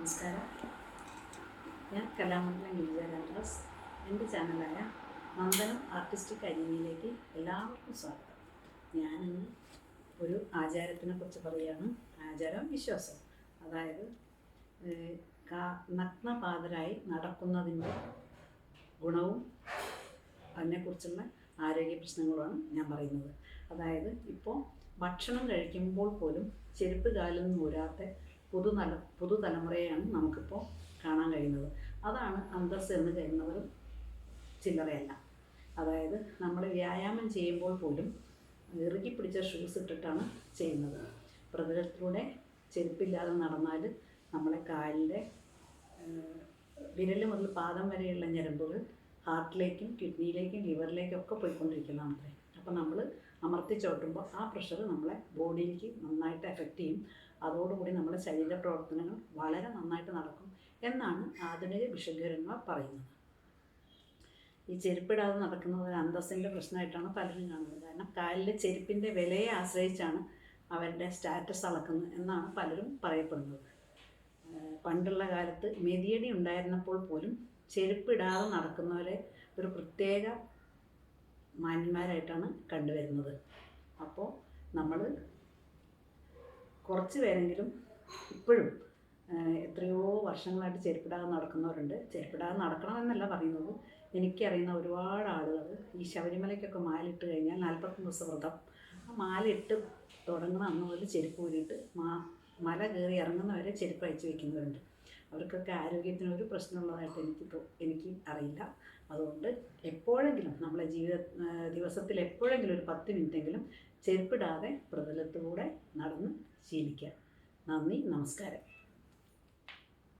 നമസ്കാരം. ഞാൻ കലാമണ്ഡലം ഗിരിജ രാമദാസ് എന്റെ ചാനലായ നന്ദനം ആർട്ടിസ്റ്റിക് അരിനിയിലേക്ക് എല്ലാവർക്കും സ്വാഗതം. ഞാനിന്ന് ഒരു ആചാരത്തിനെ കുറിച്ച് പറയുകയാണ്. ആചാരം വിശ്വാസം. അതായത് നഗ്നപാതരായി നടക്കുന്നതിന്റെ ഗുണവും അതിനെക്കുറിച്ചുള്ള ആരോഗ്യ പ്രശ്നങ്ങളുമാണ് ഞാൻ പറയുന്നത്. അതായത് ഇപ്പോൾ ഭക്ഷണം കഴിക്കുമ്പോൾ പോലും ചെരുപ്പ് കാലിൽ ഊരാത്ത പുതുതല പുതുതലമുറയെയാണ് നമുക്കിപ്പോൾ കാണാൻ കഴിയുന്നത്. അതാണ് അന്തസ് എന്ന് കരുതുന്നവരും ചില്ലറയല്ല. അതായത് നമ്മൾ വ്യായാമം ചെയ്യുമ്പോൾ പോലും ഇറുകി പിടിച്ച ഷൂസ് ഇട്ടിട്ടാണ് ചെയ്യുന്നത്. പ്രതലത്തിലൂടെ ചെരുപ്പില്ലാതെ നടന്നാൽ നമ്മളെ കാലിന്റെ വിരൽ മുതൽ പാദം വരെയുള്ള ഞരമ്പുകൾ ഹാർട്ടിലേക്കും കിഡ്നിയിലേക്കും ലിവറിലേക്കും ഒക്കെ പോയിക്കൊണ്ടിരിക്കുന്നതാണ് അപ്പോൾ നമ്മൾ അമർത്തി ചോട്ടുമ്പോൾ ആ പ്രഷർ നമ്മളെ ബോഡിയിലേക്ക് നന്നായിട്ട് എഫക്റ്റ് ചെയ്യും. അതോടുകൂടി നമ്മുടെ ശരീര പ്രവർത്തനങ്ങൾ വളരെ നന്നായിട്ട് നടക്കും എന്നാണ് ആധുനിക വിഷഗ്വരന്മാർ പറയുന്നത്. ഈ ചെരുപ്പിടാതെ നടക്കുന്നത് ഒരു അന്തസ്സിന്റെ പ്രശ്നമായിട്ടാണ് പലരും കാണുന്നത്. കാരണം കാലിലെ ചെരുപ്പിന്റെ വിലയെ ആശ്രയിച്ചാണ് അവരുടെ സ്റ്റാറ്റസ് അളക്കുന്നത് എന്നാണ് പലരും പറയപ്പെടുന്നത്. പണ്ടുള്ള കാലത്ത് മെതിയടി ഉണ്ടായിരുന്നപ്പോൾ പോലും ചെരുപ്പിടാതെ നടക്കുന്നവരെ ഒരു പ്രത്യേക മാന്യന്മാരായിട്ടാണ് കണ്ടുവരുന്നത്. അപ്പോൾ നമ്മൾ കുറച്ച് പേരെങ്കിലും ഇപ്പോഴും എത്രയോ വർഷങ്ങളായിട്ട് ചെരുപ്പിടാതെ നടക്കുന്നവരുണ്ട്. ചെരുപ്പിടാതെ നടക്കണമെന്നല്ല പറയുന്നത്. എനിക്കറിയുന്ന ഒരുപാട് ആളുകൾ ഈ ശബരിമലയ്ക്കൊക്കെ മാലിട്ട് കഴിഞ്ഞാൽ നാൽപ്പത്തൊന്ന് ദിവസം വ്രതം. ആ മാലിട്ട് തുടങ്ങുന്ന അന്ന് മുതൽ ചെരുപ്പ് ഊരിയിട്ട് മാ മല കയറി ഇറങ്ങുന്നവരെ ചെരുപ്പ് അയച്ചു വെക്കുന്നവരുണ്ട്. അവർക്കൊക്കെ ആരോഗ്യത്തിന് ഒരു പ്രശ്നമുള്ളതായിട്ട് എനിക്ക് എനിക്ക് അറിയില്ല. അതുകൊണ്ട് എപ്പോഴെങ്കിലും നമ്മളെ ജീവിത ദിവസത്തിൽ എപ്പോഴെങ്കിലും ഒരു പത്ത് മിനിറ്റെങ്കിലും ചെരുപ്പിടാതെ പ്രതലത്തിലൂടെ നടന്ന് ശീലിക്കുക. നന്ദി നമസ്കാരം.